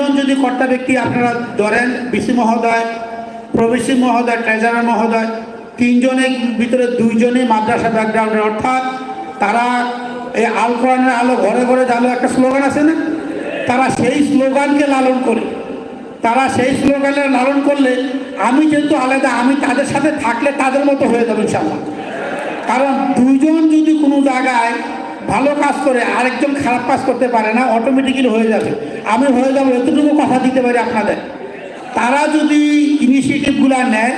তিনজন যদি কর্তা ব্যক্তি আপনারা ধরেন বিসি মহোদয় প্রবেশী মহোদয়, ট্রেজারার মহোদয় তিনজনের ভিতরে দুইজনই মাদ্রাসা ব্যাকগ্রাউন্ডের অর্থাৎ তারা এই আল কোরআনের আলো ঘরে ঘরে জালো একটা স্লোগান আছে না? তারা সেই স্লোগানকে লালন করে। তারা সেই স্লোগানের লালন করলে আমি যেহেতু আলাদা, আমি তাদের সাথে থাকলে তাদের মতো হয়ে যাবে ইনশাল্লাহ কারণ দুইজন যদি কোনো জায়গায় ভালো কাজ করে আরেকজন খারাপ কাজ করতে পারে না অটোমেটিক্যালি হয়ে যাবে। আমি হয়ে যাব, এতটুকু কথা দিতে পারি আপনাদের। তারা যদি ইনিশিয়েটিভগুলো নেয়,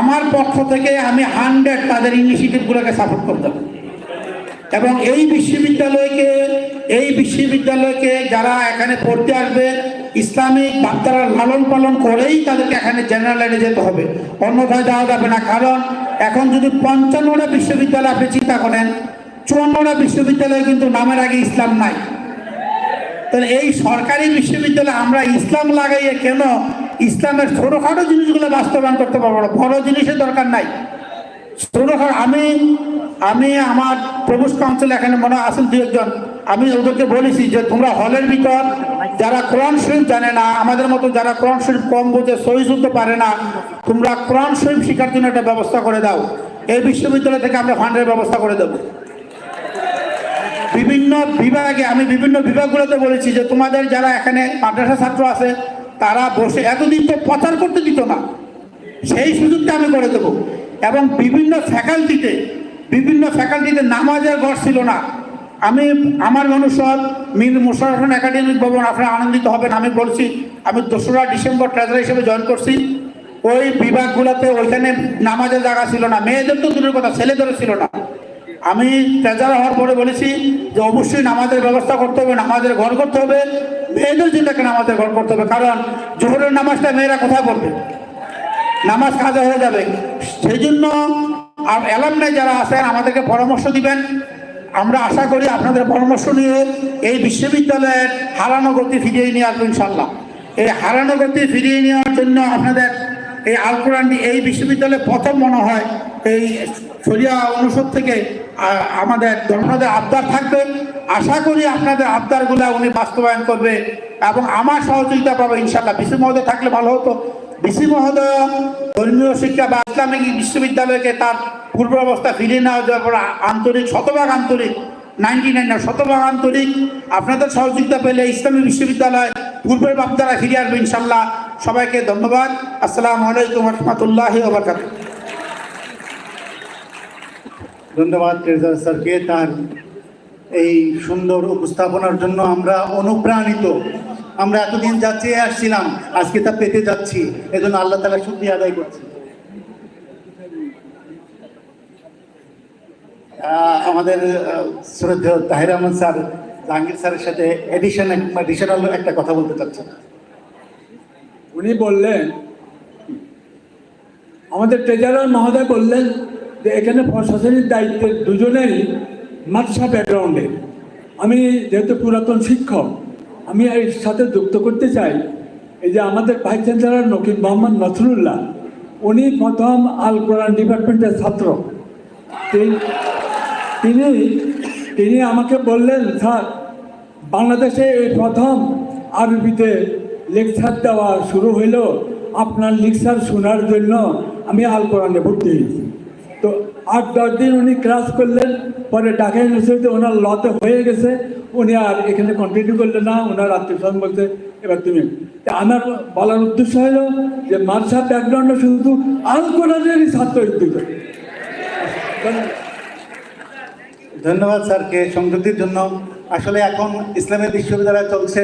আমার পক্ষ থেকে আমি হান্ড্রেড তাদের ইনিশিয়েটিভগুলোকে সাপোর্ট করতে হবে এবং এই বিশ্ববিদ্যালয়কে এই বিশ্ববিদ্যালয়কে যারা এখানে পড়তে আসবে, ইসলামিক বার্তারা লালন পালন করেই তাদেরকে এখানে জেনারেল লাইনে যেতে হবে। অন্যথায় যাওয়া যাবে না। কারণ এখন যদি পঞ্চান্নটা বিশ্ববিদ্যালয় আপনি চিন্তা করেন চুয়ান্নটা বিশ্ববিদ্যালয়ে কিন্তু নামের আগে ইসলাম নাই। তাহলে এই সরকারি বিশ্ববিদ্যালয়ে আমরা ইসলাম লাগাইয়ে কেন ইসলামের ছোটোখাটো জিনিসগুলো বাস্তবায়ন করতে পারব না? বড় জিনিসের দরকার নাই। ছোটোখাটো, আমি আমি আমার প্রভুষ কাউন্সিল এখানে মনে আছেন দু একজন আমি ওদেরকে বলেছি যে তোমরা হলের ভিতর যারা কোরআন শরীফ জানে না, আমাদের মতো যারা কোরআন শরীফ কম বোঝে, সহি শুনতে পারে না, তোমরা কোরআন শরীফ শেখার জন্য একটা ব্যবস্থা করে দাও। এই বিশ্ববিদ্যালয় থেকে আমরা ফান্ডের ব্যবস্থা করে দেবো। বিভিন্ন বিভাগে, আমি বিভিন্ন বিভাগগুলোতে বলেছি যে তোমাদের যারা এখানে মাদ্রাসা ছাত্র আছে, তারা বসে এতদিন তো প্রচার করতে দিত না। সেই সুযোগটা আমি করে দেবো। এবং বিভিন্ন ফ্যাকাল্টিতে বিভিন্ন ফ্যাকাল্টিতে নামাজের ঘর ছিল না। আমি, আমার অনুসর মীর মুশারফ একাডেমিক ভবন, আপনারা আনন্দিত হবেন, আমি বলছি, আমি দোসরা ডিসেম্বর ট্রেজার হিসেবে জয়েন করছি। ওই বিভাগগুলোতে ওইখানে নামাজের জায়গা ছিল না। মেয়েদের তো দূরের কথা, ছেলেদেরও ছিল না। আমি ট্রেজার হওয়ার পরে বলেছি যে অবশ্যই নামাজের ব্যবস্থা করতে হবে, নামাজের ঘর করতে হবে। মেয়েদের জন্য একটা নামাজের ঘর করতে হবে? কারণ জোহরের নামাজটা মেয়েরা কোথায় পড়বে? নামাজ কাজে হয়ে যাবে। সেই জন্য আর অ্যালামনাই যারা আছেন, আমাদেরকে পরামর্শ দিবেন। আমরা আশা করি আপনাদের পরামর্শ নিয়ে এই বিশ্ববিদ্যালয়ের হারানো গতি ফিরিয়ে নিয়ে আসব ইনশাল্লাহ এই হারানো গতি ফিরিয়ে নেওয়ার জন্য আপনাদের এই আল কোরআনটি এই বিশ্ববিদ্যালয়ে প্রথম মনে হয়, এই শরিয়া অনুষদ থেকে আমাদের ধর্মদের আবদার থাকবে আশা করি আপনাদের আবদারগুলো উনি বাস্তবায়ন করবে এবং আমার সহযোগিতা পাবে ইনশাল্লাহ বিসি মহোদয় থাকলে ভালো হতো। বিসি মহোদয় ধর্মীয় শিক্ষা বা ইসলামিক বিশ্ববিদ্যালয়কে তার পূর্ব অবস্থা ফিরিয়ে নেওয়া যাওয়ার আন্তরিক, শতভাগ আন্তরিক নাইনটি নাইন শতভাগ আন্তরিক আপনাদের সহযোগিতা পেলে ইসলামী বিশ্ববিদ্যালয় পূর্বের বাপদারা ফিরে আসবে ইনশাল্লাহ সবাইকে ধন্যবাদ। আসসালামু আলাইকুম রহমতুল্লাহ ওবরকাত ধন্যবাদ ট্রেজার স্যারকে তার এই সুন্দর উপস্থাপনার জন্য আমরা অনুপ্রাণিত। আমরা এতদিন যা চেয়ে আসছিলাম, আজকে তা পেতে যাচ্ছি। এজন্য আল্লাহ তালা শুক্রিয়া আদায় করছি। আমাদের শ্রদ্ধেয় তাহির আহমদ স্যার, জাহাঙ্গীর স্যারের সাথে এডিশন এডিশনাল একটা কথা বলতে চাচ্ছেন উনি বললেন, আমাদের ট্রেজারার মহোদয় বললেন এখানে প্রশাসনিক দায়িত্বে দুজনেরই মাদ্রাসা ব্যাকগ্রাউন্ডে আমি যেহেতু পুরাতন শিক্ষক, আমি এর সাথে যুক্ত করতে চাই। এই যে আমাদের ভাইস চ্যান্সেলার নকিব মোহাম্মদ নসরুল্লাহ, উনি প্রথম আল কোরআন ডিপার্টমেন্টের ছাত্র। তিনি- তিনি আমাকে বললেন, স্যার, বাংলাদেশে এই প্রথম আরবিতে লেকচার দেওয়া শুরু হইল। আপনার লেকচার শোনার জন্য আমি আল কোরআনে ভর্তি হয়েছি আট, দশ দিন উনি ক্লাস করলেন, পরে ঢাকা ইউনিভার্সিটিতে ওনার লতে হয়ে গেছে। উনি আর এখানে কন্টিনিউ করলেন না, ওনার আত্মীয় স্বজন বলতে এবার তুমি আমার বলার উদ্দেশ্য হলো যে মার্শা ব্যাকগ্রাউন্ডে শুধু আল কোরআনেরই ছাত্র দুজন ধন্যবাদ স্যারকে সংযুক্তির জন্য। আসলে এখন ইসলামের বিশ্ববিদ্যালয় চলছে।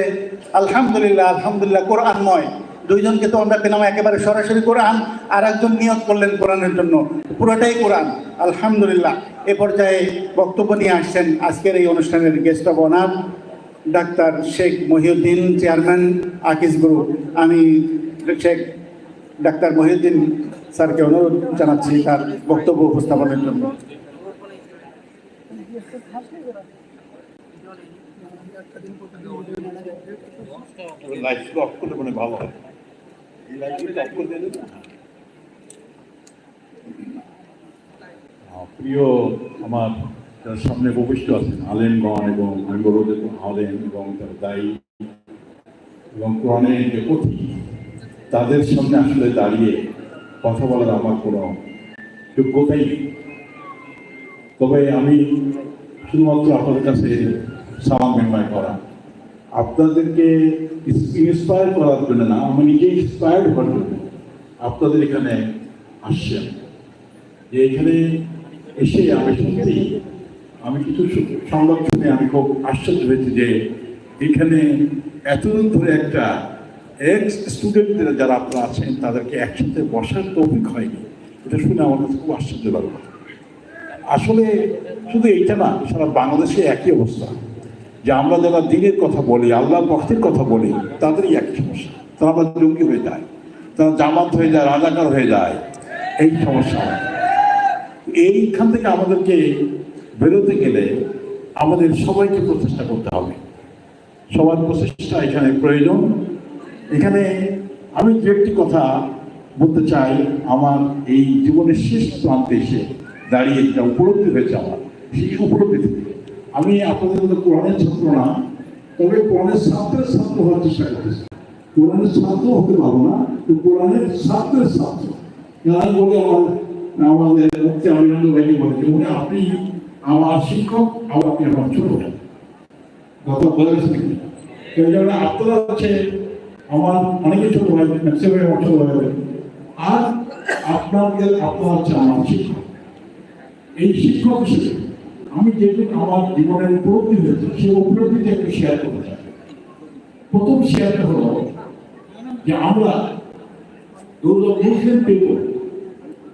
আলহামদুলিল্লাহ আলহামদুলিল্লাহ, কোরআনময়। দুইজনকে তো আমরা পেলাম একেবারে সরাসরি কোরআন আর একজন নিয়োগ করলেন কোরআনের জন্য। পুরোটাই কোরআন। আলহামদুলিল্লাহ, এ পর্যায়ে বক্তব্য নিয়ে আসছেন আজকের এই অনুষ্ঠানের guest of honour doctor Sheikh Mohiuddin chairman Akij group আমি শেখ ডাক্তার মহিউদ্দিন স্যারকে অনুরোধ জানাচ্ছি তার বক্তব্য উপস্থাপনের জন্য। লাইফ মনে ভালো হয়। প্রিয় আমার যারা সামনে উপবিষ্ট আছেন, আলেমগণ এবং আমি বলব যে আলেম এবং তার দায়ী এবং কোরআনের যে পথি তাদের সামনে আসলে দাঁড়িয়ে কথা বলার আমার কোনো যোগ্যতাই নেই। তবে আমি শুধুমাত্র আপনাদের কাছে সালাম বিনিময় করা আপনাদেরকে ইন্সপায়ার করার জন্য না, আমি নিজে ইন্সপায়ার্ড হওয়ার জন্য আপনাদের এখানে আসছেন। যে এখানে এসে আমি সত্যি, আমি কিছু সংবাদ শুনে আমি খুব আশ্চর্য হয়েছি যে এখানে এতদিন ধরে একটা এক্স স্টুডেন্টদের যারা আপনারা আছেন, তাদেরকে একসাথে বসার তৌফিক হয়নি। এটা শুনে আমার কাছে খুব আশ্চর্য লাগল। আসলে শুধু এইটা না, সারা বাংলাদেশে একই অবস্থা। যে আমরা যারা দিনের কথা বলি আল্লাহ ভক্তের কথা বলি, তাদেরই একই সমস্যা। তারা আমরা জঙ্গি হয়ে যায়, তারা জামাত হয়ে যায়, রাজাকার হয়ে যায়, এই সমস্যা এইখান থেকে আমাদেরকে বেরোতে গেলে আমাদের সবাইকে প্রচেষ্টা করতে হবে। সবার প্রচেষ্টা এখানে প্রয়োজন। এখানে আমি দু একটি কথা বলতে চাই। আমার এই জীবনের শেষ প্রান্তে এসে দাঁড়িয়ে যেটা উপলব্ধি হয়েছে আমার, সেই উপলব্ধি থেকে। আমি আপনাদের মধ্যে কোরআনের ছাত্র না, তবে কোরআনের ছাত্রের ছাত্র হওয়ার চেষ্টা করতেছি। কোরআনের ছাত্র হতে পারব না, তো কোরআনের ছাত্রের ছাত্র। আমি বলি আমার, আমাদের মুক্তি আনন্দ ভাইকে বলে যে, উনি আপনি, আমার শিক্ষক, আর আপনি আমার ছোট গত গেছে সেই জন্য আপনারা হচ্ছে আমার অনেকে ছোট ভাই ম্যাক্সিমাম আমার ছোট ভাই আর আপনাদের, আপনারা হচ্ছে আমার শিক্ষক। এই শিক্ষক হিসেবে আমি যেটুকু আমার জীবনের উপলব্ধি হয়েছে সেই উপলব্ধিটা একটু শেয়ার করতে চাই। প্রথম শেয়ারটা হলো যে আমরা দুর্গা মুসলিম পিপল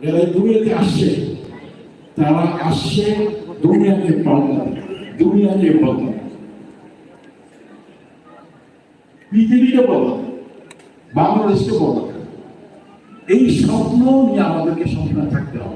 যারা দুনিয়াতে আসছে, তারা আসছে দুনিয়াকে পাল্টাতে দুনিয়াকে বদলাতে পৃথিবীকে বদলাতে বাংলাদেশকে বদলাতে এই স্বপ্ন নিয়ে আমাদেরকে সবসময় থাকতে হবে।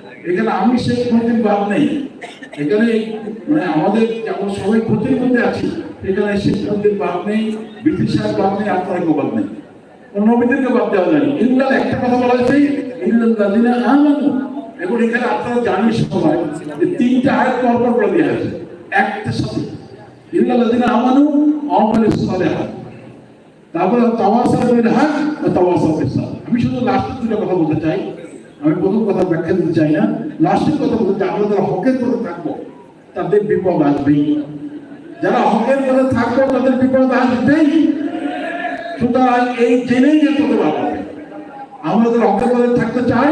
এখানে আমি সেই ক্ষতির বাদ নেই। এখানে মানে আমাদের যেমন সবাই ক্ষতির মধ্যে আছি, এখানে সেই ক্ষতির বাদ নেই, ব্রিটিশ সাহেব বাদ নেই আপনার কেউ বাদ নেই। নবীদেরকে বাদ দেওয়া যায় ইল্লাল একটা কথা বলা হয়েছে ইল্লাল লাযিনা আমানু। এবং এখানে আপনারা জানেন সবাই যে তিনটা আয়াত পর বলে দেওয়া হয়েছে। একটা সাথে। ইল্লাল লাযিনা আমানু ওয়া আমিলুস সালিহাত তারপরে তাওয়াসা বিল হক ও তাওয়াসা সাবর আমি শুধু লাস্টের দুটো কথা বলতে চাই। আমি প্রথম কথা ব্যাখ্যা দিতে চাই না। লাস্টের কথা বলতে চাই, আমরা যারা হকের পথে থাকব, তাদের বিপদ আসবেই। যারা হকের পথে থাকব, তাদের বিপদ আসবেই। সুতরাং এই জেনেই যেতে হবে আমরা যারা হকের পথে থাকতে চাই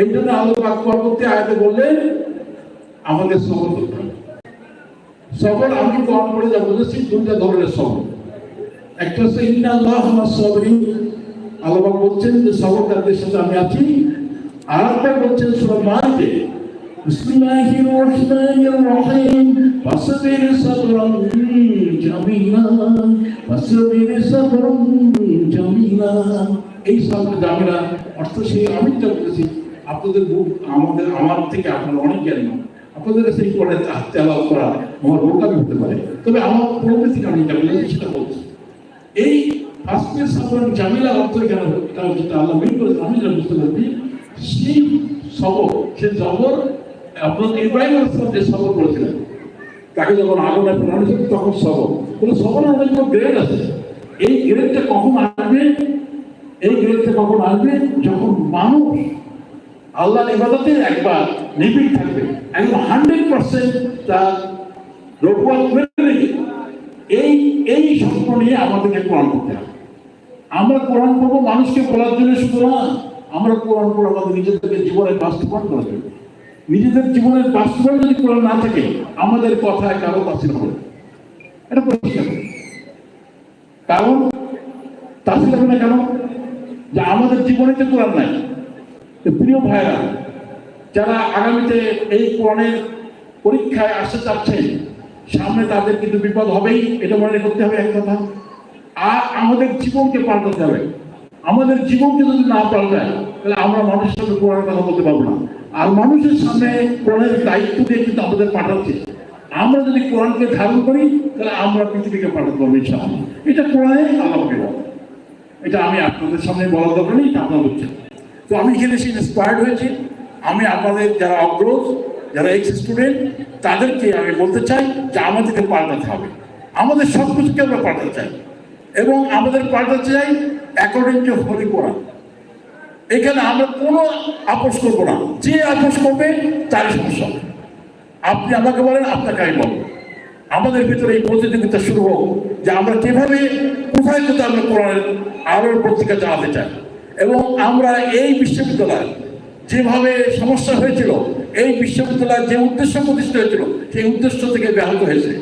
এই জন্য আল্লাহ পরবর্তী আয়াতে বললেন, আমাদের সবর করতে হবে। সবর আমি কোরআন পড়ে যা বলেছি দুটা ধরনের সবর একটা হচ্ছে ইন্না আল্লাহ আমার সবরি আল্লাহ বলছেন যে সবরকারদের সাথে আমি আছি। আর বলছেন সুরা জামিলা জামিলা এই জামিলা সেই আপনাদের আমাদের, আমার থেকে আপনারা অনেক জ্ঞানী। আপনাদের কাছে এই তেলাও করা আমার বোকামি হতে পারে। তবে আমার পূর্বে থেকে আমি বলেছি সেটা বলছি। এই জামিলা অর্থ কেন আল্লাহ আমি বুঝতে পারছি সেই সবর সে জবর আপনার ইব্রাহিম আসলাম যে করেছিলেন, তাকে যখন আগুনে ছিল তখন সবর কোনো সবরের অনেকগুলো গ্রেড আছে। এই গ্রেডটা কখন আসবে? এই গ্রেডটা কখন আসবে? যখন মানুষ ইবাদতে একবার নিবিড় থাকবে, একদম হান্ড্রেড পার্সেন্ট তার এই এই স্বপ্ন নিয়ে আমাদেরকে কোরআন করতে হবে। আমরা কোরআন পড়ব মানুষকে বলার জন্য শুধু না আমরা কোরআন পড়ব আমাদের নিজেদেরকে জীবনের বাস্তবায়ন করা যাবে নিজেদের জীবনের বাস্তবায়ন যদি কোরআন না থাকে, আমাদের কথায় কারও তাসিল হবে এটা পরিষ্কার। কারণ তাসিল হবে না কেন? যে আমাদের জীবনে তো কোরআন নাই। প্রিয় ভাইরা যারা আগামীতে এই কোরআনের পরীক্ষায় আসতে চাচ্ছেন সামনে তাদের কিন্তু বিপদ হবেই। এটা মনে করতে হবে এক কথা। আর আমাদের জীবনকে পাল্টাতে হবে। আমাদের জীবনকে যদি না পাল্টায়, তাহলে আমরা মানুষের সাথে কোরআনের কথা বলতে পারব না। আর মানুষের সামনে কোরআনের দায়িত্ব দিয়ে কিন্তু আমাদের পাঠাচ্ছে। আমরা যদি কোরআনকে ধারণ করি, তাহলে আমরা পৃথিবীকে পাঠাতে পারব ইনশাআল্লাহ। এটা কোরআনে আল্লাহকে বলে। এটা আমি আপনাদের সামনে বলার দরকার নেই আপনারা বলছেন তো আমি এখানে এসে ইন্সপায়ার্ড হয়েছি। আমি আপনাদের যারা অগ্রজ, যারা এক্স স্টুডেন্ট তাদেরকে আমি বলতে চাই যে আমাদেরকে পাল্টাতে হবে। আমাদের সব কিছুকে আমরা পাল্টাতে চাই। এবং আমাদের পাল্টাতে চাই অ্যাকর্ডিং টু হলি কোরআন এখানে আমরা কোনো আপোষ করব না। যে আপোষ করবে, তার সমস্যা আপনি আমাকে বলেন, আপনাকে আমি বলব। আমাদের ভিতরে এই প্রতিযোগিতা শুরু হোক, যে আমরা কীভাবে কোথায় কোথায় আমরা কোরআনের আলোর পত্রিকা চালাতে চাই। এবং আমরা এই বিশ্ববিদ্যালয় যেভাবে সমস্যা হয়েছিল, এই বিশ্ববিদ্যালয়ের যে উদ্দেশ্য প্রতিষ্ঠিত হয়েছিল, সেই উদ্দেশ্য থেকে ব্যাহত হয়েছে।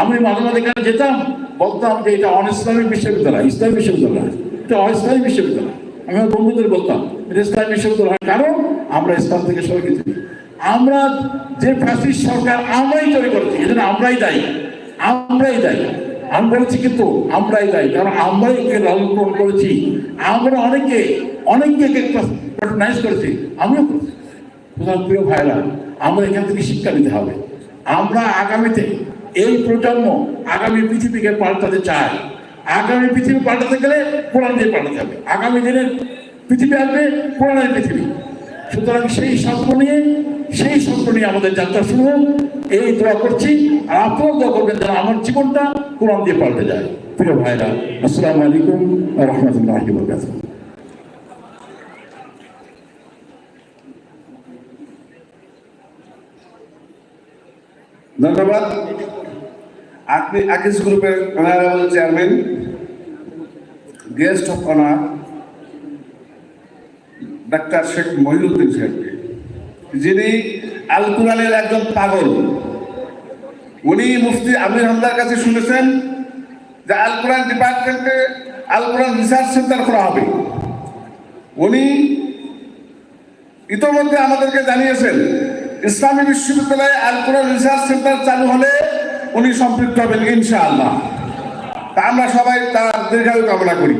আমি মাঝে মাঝে যেতাম বলতাম যে এটা অন বিশ্ববিদ্যালয়, ইসলামী বিশ্ববিদ্যালয়। এটা অ ইসলামী বিশ্ববিদ্যালয়। আমি আমার বন্ধুদের বলতাম, এটা ইসলামী বিশ্ববিদ্যালয় কারণ আমরা ইসলাম থেকে সবাইকে চিনি। আমরা যে ফ্যাসিস্ট সরকার আমরাই তৈরি করেছি এজন্য আমরাই দায়ী। আমরাই দায়ী। আমি বলেছি কিন্তু আমরাই দায়ী, কারণ আমরাই একে লালন করেছি। আমরা অনেকে, অনেককে প্যাট্রোনাইজ করেছি। আমিও করেছি। সুতরাং প্রিয় ভাইরা আমরা এখান থেকে শিক্ষা নিতে হবে। আমরা আগামীতে এই প্রজন্ম আগামী পৃথিবীকে পাল্টাতে চায়। আগামী পৃথিবী পাল্টাতে গেলে কোরআন দিয়ে পাল্টাতে হবে। আগামী দিনের পৃথিবী আসবে কোরআনের পৃথিবী। সুতরাং সেই স্বপ্ন নিয়ে, সেই স্বপ্ন নিয়ে আমাদের যাত্রা শুরু হোক। এই দোয়া করছি। আর আপনারাও দোয়া করবেন যেন আমার জীবনটা কোরআন দিয়ে পাল্টে যায়। প্রিয় ভাইরা, আসসালামু আলাইকুম রহমতুল্লাহ বরকাতুহ। ধন্যবাদ। আপনি আকিস গ্রুপের honourable chairman guest of honour doctor Sheikh Mohiuddin সাহেবকে যিনি আল কুরআনের একজন পাগল। উনি মুফতি আমির হামদার কাছে শুনেছেন যে আল কোরআন ডিপার্টমেন্টে আল কোরআন রিসার্চ সেন্টার করা হবে। উনি ইতোমধ্যে আমাদেরকে জানিয়েছেন ইসলামী বিশ্ববিদ্যালয়ে আল কোরআন রিসার্চ সেন্টার চালু হলে উনি সম্পৃক্ত হবেন, ইনশাআল্লাহ। তা আমরা সবাই তার দীর্ঘায়ু কামনা করি।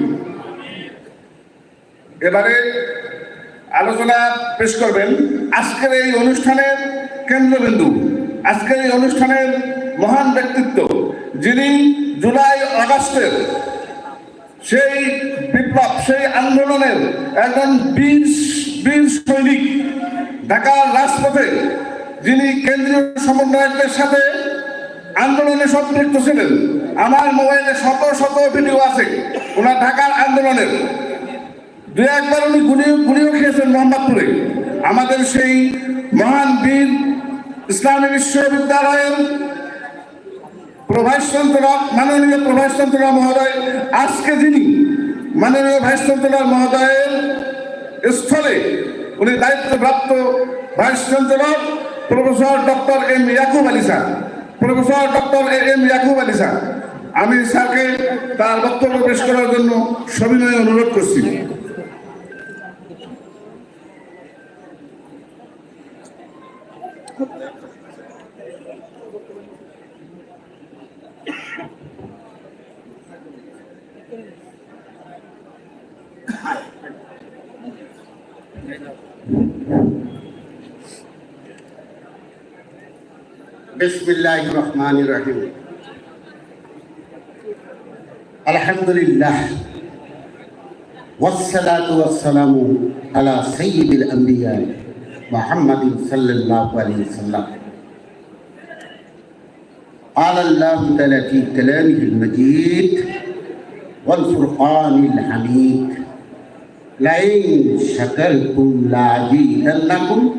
এবারে আলোচনা পেশ করবেন, আজকের এই অনুষ্ঠানের কেন্দ্রবিন্দু, আজকের এই অনুষ্ঠানের মহান ব্যক্তিত্ব, যিনি জুলাই আগস্টের সেই বিপ্লব, সেই আন্দোলনের একজন বীর বীর সৈনিক ঢাকার রাজপথে যিনি কেন্দ্রীয় সমন্বয়কদের সাথে আন্দোলনে সম্পৃক্ত ছিলেন, আমার মোবাইলে শত শত ভিডিও আছে। ওনার ঢাকার আন্দোলনের। দু একবার উনি গুলিও গুলিও খেয়েছেন মোহাম্মদপুরে। আমাদের সেই মহান বীর ইসলামী বিশ্ববিদ্যালয়ের প্রভাষ চন্দ্রনাথ মাননীয় প্রভাষ চন্দ্রনাথ মহোদয়, আজকে যিনি মাননীয় ভাইস চন্দ্রনাথ মহোদয়ের স্থলে উনি দায়িত্বপ্রাপ্ত vice Chandranath professor doctor M Yakub Ali sir. Professor doctor A M Yakub Ali sir. আমি স্যারকে তার বক্তব্য পেশ করার জন্য সবিনয় অনুরোধ করছি। بسم الله الرحمن الرحيم الحمد لله والصلاة والسلام على سيد الأنبياء محمد صلى الله عليه وسلم قال الله تعالى في كلامه المجيد والفرقان الحميد lain syakal pun lagi dan walau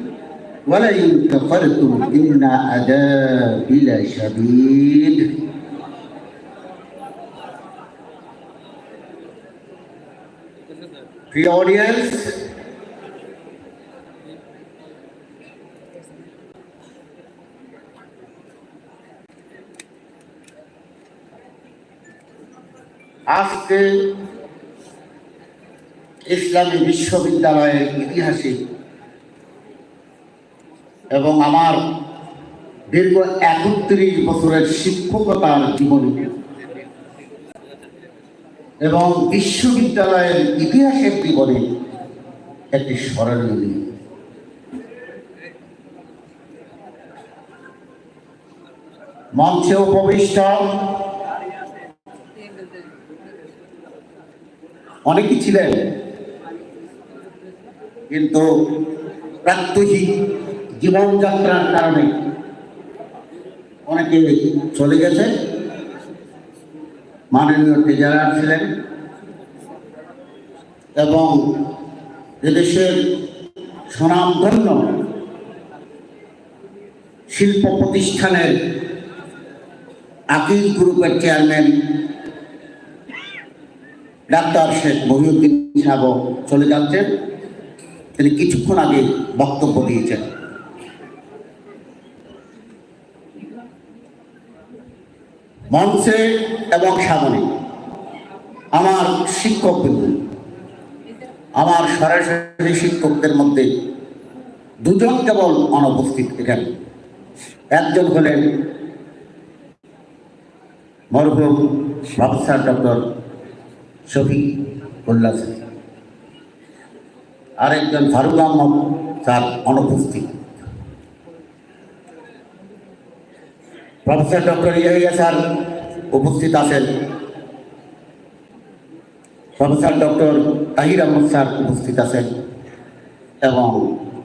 walain kafartum inna ada bila syabid Dear audience, ask. ইসলামী বিশ্ববিদ্যালয়ের ইতিহাসে এবং আমার দীর্ঘ একত্রিশ বছরের শিক্ষকতার জীবনে এবং বিশ্ববিদ্যালয়ের ইতিহাসের জীবনে একটি স্মরণীয় মঞ্চে উপবিষ্ট অনেকেই ছিলেন কিন্তু প্রাত্যহিক জীবনযাত্রার কারণে অনেকে চলে গেছে। মাননীয় ট্রেজারার ছিলেন এবং এদেশের সুনামধন্য শিল্প প্রতিষ্ঠানের আকিজ গ্রুপের চেয়ারম্যান ডাক্তার শেখ মহিউদ্দিন সাহেব চলে যাচ্ছেন। তিনি কিছুক্ষণ আগে বক্তব্য দিয়েছেন। মঞ্চে এবং সামনে আমার শিক্ষক আমার সরাসরি শিক্ষকদের মধ্যে দুজন কেবল অনুপস্থিত এখানে। একজন হলেন মরহুম professor doctor Shafiq Ullah sir আরেকজন ফারুক আহমদ স্যার অনুপস্থিত। প্রফেসর ডক্টর ইয়াহিয়া স্যার উপস্থিত আছেন। Professor doctor Tahir Ahmad sir উপস্থিত আছেন এবং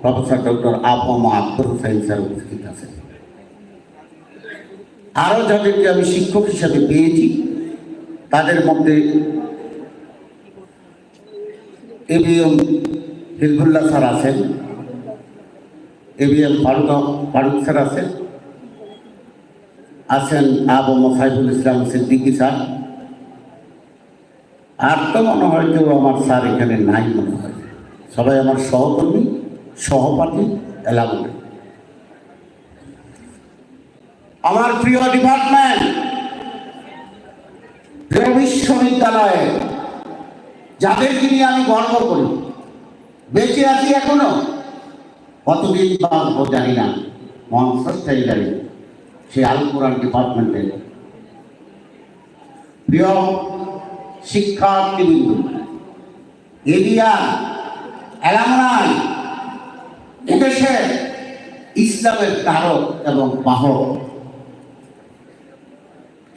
প্রফেসর ডক্টর আবহামা আব্দুল হুসাইন স্যার উপস্থিত আছেন। আরও যাদেরকে আমি শিক্ষক হিসাবে পেয়েছি, তাদের মধ্যে এবিএম হিজবুল্লাহ স্যার আছেন এবিএম ফারুক ফারুক স্যার আছেন আছেন আবু মোসাইফুল ইসলাম সিদ্দিকী স্যার। আর তো মনে হয় কেউ আমার স্যার এখানে নাই মনে হয়। সবাই আমার সহকর্মী, সহপাঠী এলাকায় আমার প্রিয় ডিপার্টমেন্ট বিশ্ববিদ্যালয়ে যাদেরকে নিয়ে আমি গর্ব করি বেঁচে আছি এখনও। কতদিন বাঁচবো জানি না। মনসাই জানি। সে আল কোরআন ডিপার্টমেন্টে। প্রিয় শিক্ষার্থীবৃন্দ এরিয়া এলামনাই এদেশের ইসলামের কারক এবং বাহক।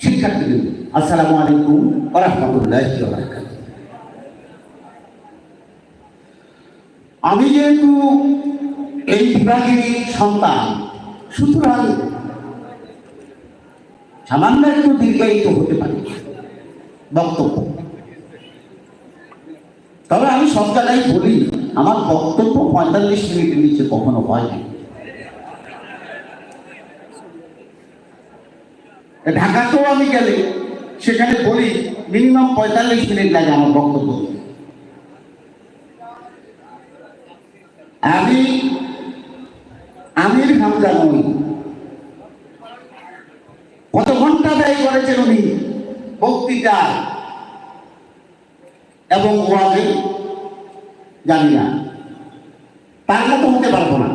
শিক্ষার্থীবৃন্দ, আসসালামু আলাইকুম রহমতুল্লাহ আমি যেহেতু এই বিভাগের সন্তান, সুতরাং সামান্য একটু দীর্ঘায়িত হতে পারে বক্তব্য। তবে আমি সব জায়গায় বলি, আমার বক্তব্য পঁয়তাল্লিশ মিনিটের নিচে কখনো হয় না। ঢাকাতেও আমি গেলে সেখানে বলি, মিনিমাম পঁয়তাল্লিশ মিনিট লাগে আমার বক্তব্য দিতে। আমি আমির হামজা নই। কত ঘণ্টা ব্যয় করেছেন উনি? বক্তৃতা। এবং ওয়াজে জানি না। তার মতো হতে পারব না।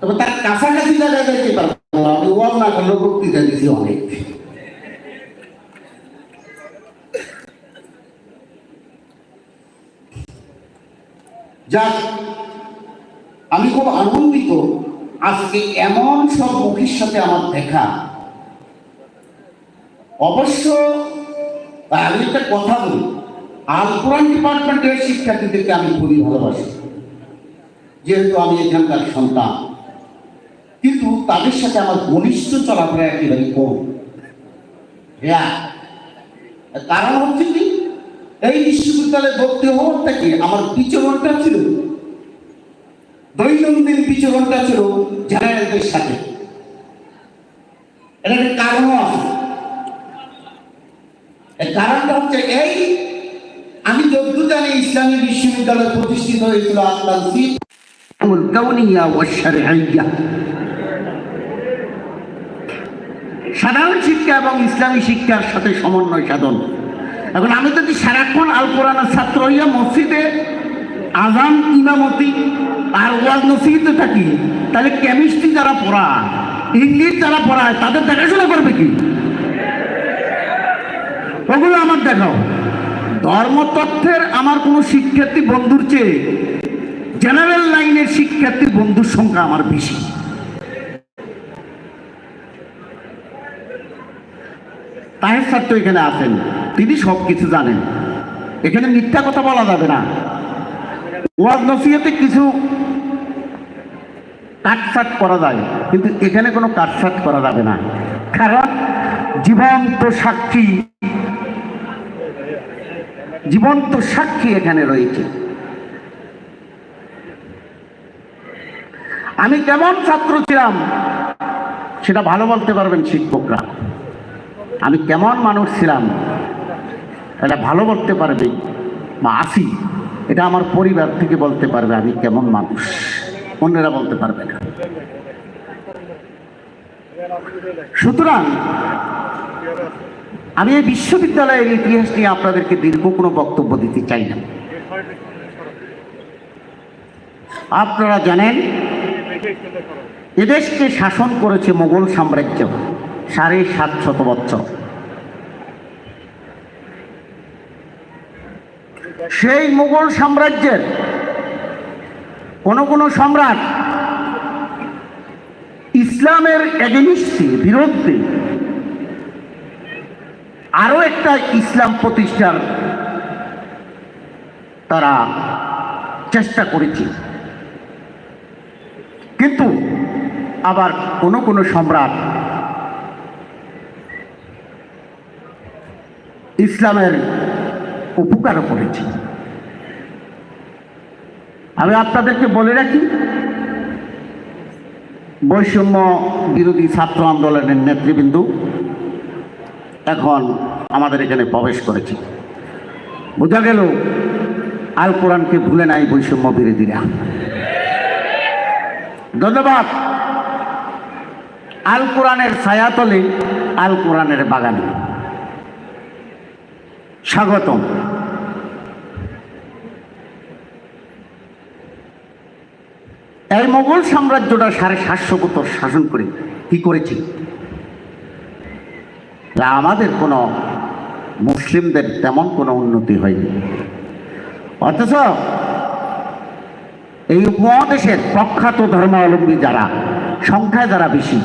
তবে তার কাছাকাছি জায়গায় যেতে পারব না। আমি ওয়াজ না করলেও বক্তৃতা দিছি অনেক। যাক খুব আনন্দিত। আজকে এমন সব মুখের সাথে আমার দেখা। অবশ্য, আমি একটা কথা বলি। আল কোরআন ডিপার্টমেন্টের শিক্ষার্থীদেরকে আমি খুবই ভালোবাসি। যেহেতু আমি এখানকার সন্তান। কিন্তু তাদের সাথে আমার ঘনিষ্ঠ চলাফেরা একেবারে কম। হ্যাঁ। কারণ হচ্ছে কি, এই বিশ্ববিদ্যালয়ে ভর্তি হওয়ার থেকে আমার বিচরণটা ছিল। দৈনন্দিন বিচরণটা ছিল জেনারেলদের সাথে। এটা কারণও আছে। কারণটা হচ্ছে এই, আমি যদ্দূর জানি ইসলামী বিশ্ববিদ্যালয় প্রতিষ্ঠিত হয়েছিল সাধারণ শিক্ষা এবং ইসলামী শিক্ষার সাথে সমন্বয় সাধন। এখন আমি যদি সারাক্ষণ আল কোরআনের ছাত্র হইয়া মসজিদে আজান, ইমামতি আর ওয়াজ নসিহতে থাকি তাহলে কেমিস্ট্রি যারা পড়ায় ইংলিশ যারা পড়ায়, তাদের দেখাশোনা করবে কি? ওগুলো আমার দেখাও। ধর্মতত্ত্বের আমার কোনো শিক্ষার্থী বন্ধুর চেয়ে জেনারেল লাইনের শিক্ষার্থী বন্ধুর সংখ্যা আমার বেশি। তাহের স্যার তো এখানে আছেন, তিনি সব কিছু জানেন। এখানে মিথ্যা কথা বলা যাবে না। ওয়াজ নসিহতে কিছু কাটসাট করা যায়, কিন্তু এখানে কোনো কাটসাট করা যাবে না। কারণ জীবন্ত সাক্ষী জীবন্ত সাক্ষী এখানে রয়েছে। আমি কেমন ছাত্র ছিলাম, সেটা ভালো বলতে পারবেন শিক্ষকরা। আমি কেমন মানুষ ছিলাম, এটা ভালো বলতে পারবে বা আসি। এটা আমার পরিবার থেকে বলতে পারবে আমি কেমন মানুষ। অন্যরা বলতে পারবে না। সুতরাং আমি এই বিশ্ববিদ্যালয়ের ইতিহাস নিয়ে আপনাদেরকে দীর্ঘ কোনো বক্তব্য দিতে চাই না। আপনারা জানেন, এদেশকে শাসন করেছে মোগল সাম্রাজ্য সাড়ে সাত শত বছর সেই মুঘল সাম্রাজ্যের কোন কোন সম্রাট ইসলামের এগেনিস্টে, বিরুদ্ধে আরও একটা ইসলাম প্রতিষ্ঠার তারা চেষ্টা করেছে কিন্তু আবার কোন কোন সম্রাট ইসলামের উপকারও করেছে আমি আপনাদেরকে বলে রাখি, বৈষম্য বিরোধী ছাত্র আন্দোলনের নেতৃবৃন্দ এখন আমাদের এখানে প্রবেশ করেছে। বোঝা গেল, আল কোরআনকে ভুলে নাই বৈষম্য বিরোধীরা। ধন্যবাদ। আল কোরআনের ছায়াতলে আল কোরআনের বাগানে। স্বাগতম। এই মোগল সাম্রাজ্যটা সাড়ে সাতশো বছর শাসন করে কি করেছে? আমাদের কোনো মুসলিমদের তেমন কোনো উন্নতি হয়নি। অথচ এই উপমহাদেশের প্রখ্যাত ধর্মাবলম্বী যারা, সংখ্যায় যারা বেশি,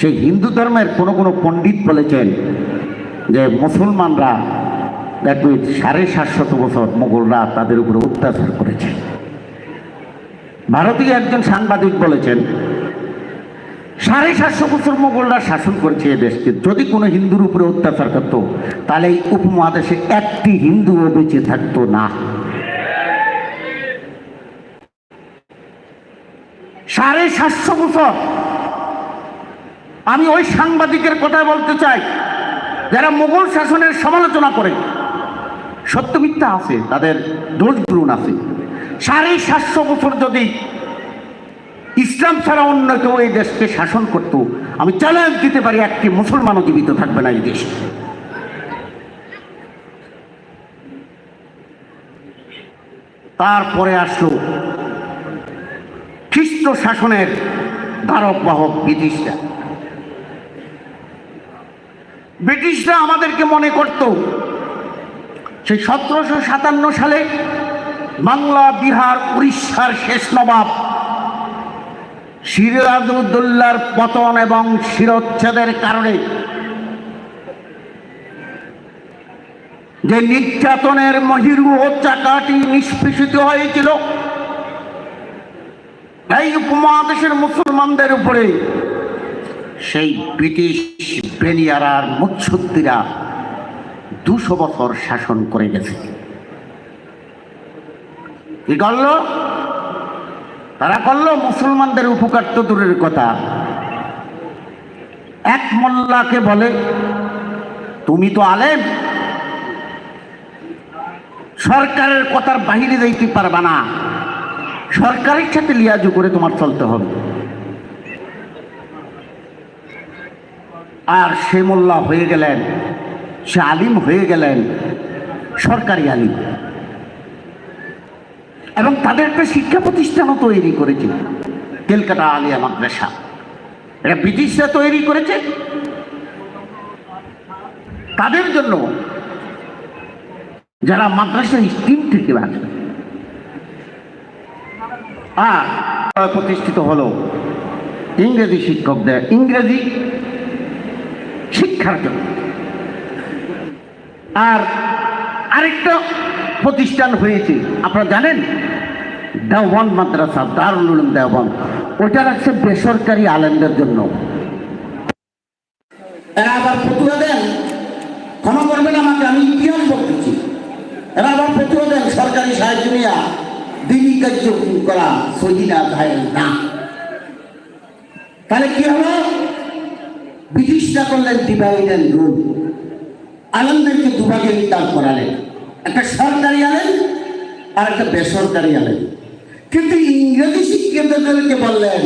সেই হিন্দু ধর্মের কোনো কোনো পণ্ডিত বলেছেন যে মুসলমানরা দেখবি সাড়ে সাতশত বছর মোগলরা তাদের উপরে অত্যাচার করেছে। ভারতীয় একজন সাংবাদিক বলেছেন, সাড়ে সাতশো বছর মোগলরা শাসন করেছে এ দেশকে। যদি কোনো হিন্দুর উপরে অত্যাচার করতো, তাহলে এই উপমহাদেশে একটি হিন্দুও বেঁচে থাকতো না। সাড়ে সাতশো বছর আমি ওই সাংবাদিকের কথা বলতে চাই, যারা মোগল শাসনের সমালোচনা করে। সত্য মিথ্যা আছে, তাদের দোষ গুরুন আছে। সাড়ে সাতশো বছর যদি ইসলাম ছাড়া অন্য কেউ এই দেশকে শাসন করত, আমি চ্যালেঞ্জ দিতে পারি একটি মুসলমানও জীবিত থাকবে না এই দেশ। তারপরে আসলো খ্রিস্ট শাসনের ধারক বাহক ব্রিটিশরা। ব্রিটিশরা আমাদেরকে মনে করত, সেই সতেরোশো সাতান্ন সালে বাংলা, বিহার, উড়িষ্যার শেষ নবাব সিরাজউদ্দৌলার পতন এবং শিরোচ্ছেদের কারণে যে নির্যাতনের মহিরু চাকাটি নিষ্পেষিত হয়েছিল, এই উপমহাদেশের মুসলমানদের উপরে সেই ব্রিটিশ বেনিয়ারার মুৎসুদ্দিরা দুশো বছর শাসন করে গেছে। কি করল? তারা করল, মুসলমানদের উপকার তো দূরের কথা। এক মোল্লাকে বলে, তুমি তো আলেম। সরকারের কথার বাহিরে যাইতে পারবা না। সরকারের সাথে লিয়াজু করে তোমার চলতে হবে। আর সে মোল্লা হয়ে গেলেন, সে আলিম হয়ে গেলেন, সরকারি আলিম। এবং তাদের একটা শিক্ষা প্রতিষ্ঠানও তৈরি করেছে। কেলকাটা আলিয়া মাদ্রাসা। এটা ব্রিটিশরা তৈরি করেছে। তাদের জন্য যারা মাদ্রাসা স্কিম থেকে আসবে আর প্রতিষ্ঠিত হলো ইংরেজি শিক্ষকদের ইংরেজি শিক্ষার জন্য। আর আরেকটা প্রতিষ্ঠান হয়েছে। আপনারা জানেন? দেওয়ান মাদ্রাসা, দারুল উলুম দেওয়ান ওটা রাখছে বেসরকারি আলেমদের জন্য। এরা আবার ফতুয়া দেন। ক্ষমা করবেন আমাকে, আমি ইতিহাস বলতেছি। এরা আবার ফতুয়া দেন সরকারি সাহায্য নিয়ে। দিনী কার্য করা সহিনা যায় না। তাহলে কি হলো? ব্রিটিশরা করলেন ডিভাইড অ্যান্ড রুল আলেমদেরকে দুভাগে ইন্টার করালেন। একটা সরকারি আলেন আর একটা বেসরকারি আলেন কিন্তু ইংরেজি শিক্ষকদেরকে বললেন